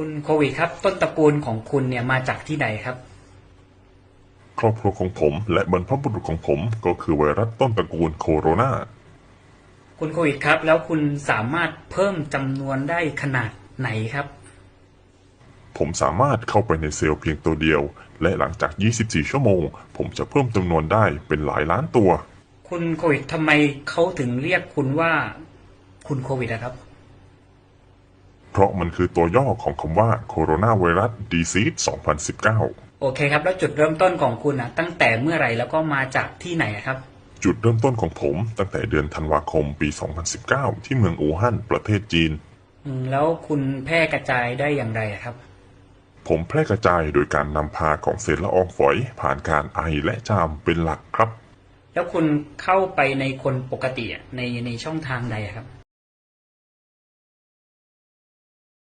คุณโควิดครับ ต้นตระกูลของคุณเนี่ยมาจากที่ไหนครับ ครอบครัวของผมและบรรพบุรุษของผมก็คือไวรัสต้นตระกูลโคโรนาคุณโควิดครับ แล้วคุณสามารถเพิ่มจำนวนได้ขนาดไหนครับ ผมสามารถเข้าไปในเซลล์เพียงตัวเดียว และหลังจาก 24 ชั่วโมง ผมจะเพิ่มจำนวนได้เป็นหลายล้านตัว คุณโควิดทำไมเขาถึงเรียกคุณว่า คุณโควิดนะครับ เพราะมันคือตัวย่อของคำว่าโคโรนาไวรัสดีซีส2019 โอเคครับ แล้วจุดเริ่มต้นของคุณอะตั้งแต่เมื่อไหร่แล้วก็มาจากที่ไหนอะครับ จุดเริ่มต้นของผมตั้งแต่เดือนธันวาคมปี 2019 ที่เมืองอู่ฮั่นประเทศจีนอืมแล้วคุณแพร่กระจายได้อย่างไรอะครับ ผมแพร่กระจายโดยการนำพาของเศษละอองฝอย ผ่านการไอและจามเป็นหลักครับ แล้วคุณเข้าไปในคนปกติอะในในช่องทางใดอะครับ